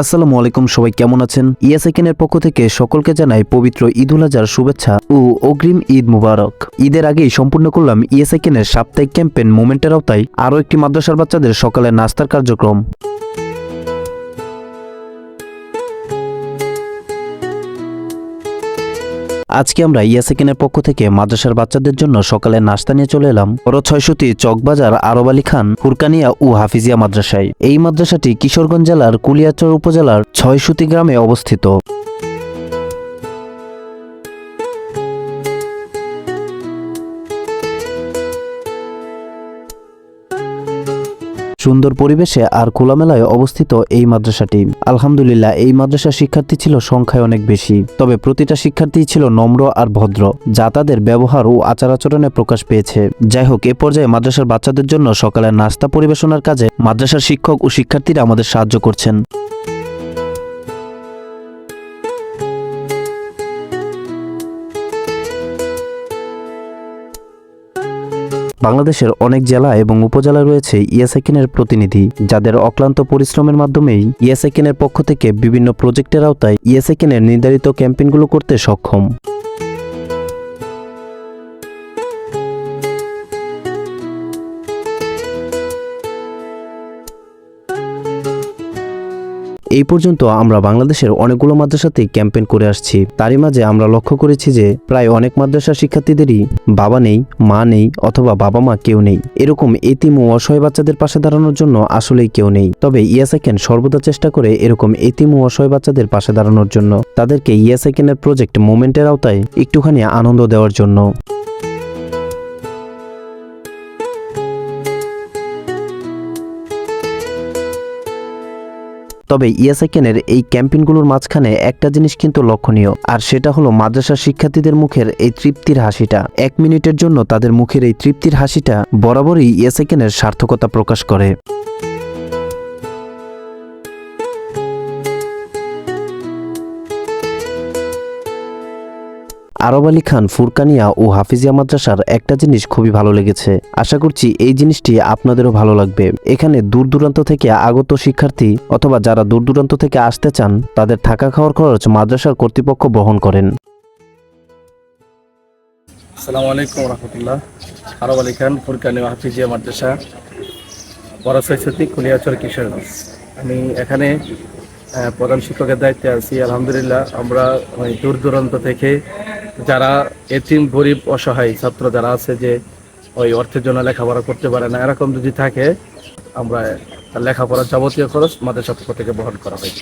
আসসালামু আলাইকুম, সবাই কেমন আছেন? ইয়াসেকেনের পক্ষ থেকে সকলকে জানাই পবিত্র ঈদুল আজহার শুভেচ্ছা ও অগ্রিম ঈদ মুবারক। ঈদের আগেই সম্পূর্ণ করলাম ইয়াসাকিনের সাপ্তাহিক ক্যাম্পেন মোমেন্টের আওতায় আরও একটি মাদ্রাসার বাচ্চাদের সকালে নাস্তার কার্যক্রম। আজকে আমরা ইয়াসেকিনের পক্ষ থেকে মাদ্রাসার বাচ্চাদের জন্য সকালে নাস্তা নিয়ে চলে এলাম। বড় ছয়শটি চকবাজার আরব আলী খান, ফুরকানিয়া ও হাফিজিয়া মাদ্রাসায়। এই মাদ্রাসাটি কিশোরগঞ্জ জেলার কুলিয়াচর উপজেলার ছয়শতি গ্রামে অবস্থিত। সুন্দর পরিবেশে আর খোলামেলায় অবস্থিত এই মাদ্রাসাটি। আলহামদুলিল্লাহ, এই মাদ্রাসার শিক্ষার্থী ছিল সংখ্যায় অনেক বেশি। তবে প্রতিটা শিক্ষার্থী ছিল নম্র আর ভদ্র, যা তাদের ব্যবহার ও আচার আচরণে প্রকাশ পেয়েছে। যাই হোক, এ পর্যায়ে মাদ্রাসার বাচ্চাদের জন্য সকালের নাস্তা পরিবেশনার কাজে মাদ্রাসার শিক্ষক ও শিক্ষার্থীরা আমাদের সাহায্য করছেন। বাংলাদেশের অনেক জেলা এবং উপজেলা রয়েছে ইয়াসাকিনের প্রতিনিধি, যাদের অক্লান্ত পরিশ্রমের মাধ্যমেই ইয়াসাকিনের পক্ষ থেকে বিভিন্ন প্রজেক্টের আওতায় ইয়াসাকিনের নির্ধারিত ক্যাম্পেইনগুলো করতে সক্ষম। এই পর্যন্ত আমরা বাংলাদেশের অনেকগুলো মাদ্রাসাতেই ক্যাম্পেইন করে আসছি। তারই মাঝে আমরা লক্ষ্য করেছি যে প্রায় অনেক মাদ্রাসা শিক্ষার্থীদেরই বাবা নেই, মা নেই অথবা বাবা মা কেউ নেই। এরকম এতিম ও অসহায় বাচ্চাদের পাশে দাঁড়ানোর জন্য আসলেই কেউ নেই। তবে ইয়াসেকেন সর্বদা চেষ্টা করে এরকম এতিম ও অসহায় বাচ্চাদের পাশে দাঁড়ানোর জন্য। তাদেরকে ইয়াসেকেনের প্রজেক্ট মোমেন্টের আওতায় একটুখানি আনন্দ দেওয়ার জন্য। তবে ইয়াসেকেনের এই ক্যাম্পেইনগুলোর মাঝখানে একটা জিনিস কিন্তু লক্ষণীয়, আর সেটা হলো মাদ্রাসা শিক্ষার্থীদের মুখের এই তৃপ্তির হাসিটা। এক মিনিটের জন্য তাদের মুখের এই তৃপ্তির হাসিটা বরাবরই ইয়াসেকেনের সার্থকতা প্রকাশ করে। আরব আলী খান, ফুরকানিয়া ও হাফিজিয়া মাদ্রাসার একটা জিনিস খুবই ভালো লেগেছে। আশা করছি এই জিনিসটি আপনাদেরও ভালো লাগবে। এখানে দূর দূরান্ত থেকে আগত শিক্ষার্থী অথবা যারা দূর দূরান্ত থেকে আসতে চান, তাদের থাকা খাওয়ার খরচ মাদ্রাসার কর্তৃপক্ষ বহন করেন। আলাইকুম রহমতুল্লাহ। আরব আলী খান ফুরকানি হাফিজিয়া মাদ্রাসা বড় কিশোরগঞ্জ আমি এখানে প্রধান শিক্ষকের দায়িত্বে আছি। আলহামদুলিল্লাহ, আমরা দূর দূরান্ত থেকে যারা এতিম, গরিব, অসহায় ছাত্র যারা আছে যে ওই অর্থের জন্য লেখাপড়া করতে পারে না, এরকম যদি থাকে, আমরা লেখাপড়ার যাবতীয় খরচ মাদ্রাসা পক্ষ থেকে বহন করা হয়